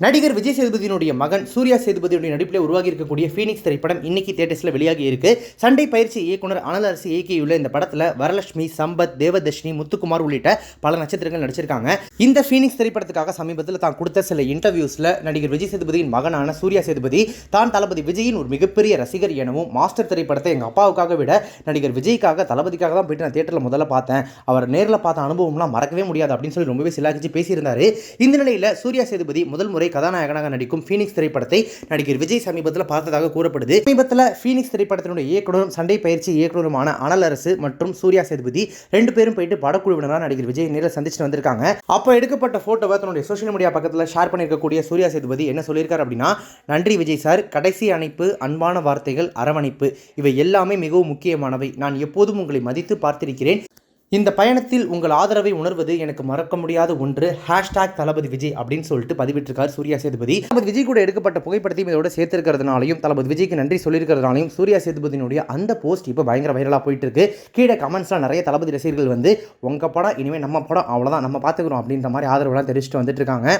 நடிகர் விஜய் சேதுபதியினுடைய மகன் சூர்யா சேதுபதியுடைய நடிப்பில் உருவாகி இருக்கக்கூடிய ஃபீனிக்ஸ் திரைப்படம் இன்னைக்கு தேட்டர்ஸில் வெளியாகி இருக்கு சண்டை பயிற்சி இயக்குனர் அனல் அரசு இயக்கியுள்ள இந்த படத்தில் வரலட்சுமி சம்பத் தேவதர்ஷினி முத்துக்குமார் உள்ளிட்ட பல நட்சத்திரங்கள் நடிச்சிருக்காங்க. இந்த ஃபீனிக்ஸ் திரைப்படத்துக்காக சமீபத்தில் தான் கொடுத்த சில இன்டர்வியூஸில் நடிகர் விஜய் சேதுபதியின் மகனான சூர்யா சேதுபதி தான் தளபதி விஜயின் ஒரு மிகப்பெரிய ரசிகர் எனவும் மாஸ்டர் திரைப்படத்தை எங்கள் அப்பாவுக்காக விட நடிகர் விஜய்க்காக தளபதிக்காக தான் போயிட்டு நான் தேட்டரில் முதல்ல பார்த்தேன். அவர் நேரில் பார்த்த அனுபவம்லாம் மறக்கவே முடியாது அப்படின்னு சொல்லி ரொம்பவே சிலாகிச்சு பேசியிருந்தாரு. இந்த நிலையில் சூர்யா சேதுபதி முதல் முறை கதாநாயகனாக நடிக்கும் ஃபீனிக்ஸ் திரைப்படத்தை நடிகர் விஜய் சமீபத்தில் பார்த்ததாக கூறப்படுது. சமீபத்தில் ஃபீனிக்ஸ் திரைப்படத்தினுடைய இயக்குனரும் சண்டை பயிற்சி இயக்குனருமான அனல் அரசு மற்றும் சூர்யா சேதுபதி ரெண்டு பேரும் போயிட்டு படக்குழுவினராக நடிகர் விஜய் நேரில் சந்திச்சுட்டு வந்திருக்காங்க. அப்போ எடுக்கப்பட்ட ஃபோட்டோவை தன்னுடைய சோஷியல் மீடியா பக்கத்தில் ஷேர் பண்ணியிருக்கக்கூடிய சூர்யா சேதுபதி என்ன சொல்லியிருக்காரு அப்படின்னா நன்றி விஜய் சார் கடைசி அணைப்பு அன்பான வார்த்தைகள் அரவணைப்பு இவை எல்லாமே மிகவும் முக்கியமானவை. நான் எப்போதும் உங்களை மதித்து பார்த்திருக்கிறேன். இந்த பயணத்தில் உங்கள் ஆதரவை உணர்வது எனக்கு மறக்க முடியாத ஒன்று. ஹேஷ்டாக் தளபதி விஜய் அப்படின்னு சொல்லிட்டு பதிவிட்டிருக்கார் சூர்யா சேதுபதி. தளபதி விஜய் கூட எடுக்கப்பட்ட புகைப்படத்தையும் இதோட சேர்த்திருக்கிறதுனாலையும் தளபதி விஜய்க்கு நன்றி சொல்லியிருக்கிறதுனாலையும் சூர்யா சேதுபதியினுடைய அந்த போஸ்ட் இப்போ பயங்கர வைரலாக போயிட்டு இருக்கு கீழே கமெண்ட்ஸ்லாம் நிறைய தளபதி ரசிகர்கள் வந்து உங்கள் படம் இனிமேல் நம்ம படம் அவ்வளோதான் நம்ம பார்த்துக்கிறோம் அப்படின்ற மாதிரி ஆதரவுலாம் தெரிவிச்சுட்டு வந்துட்டு இருக்காங்க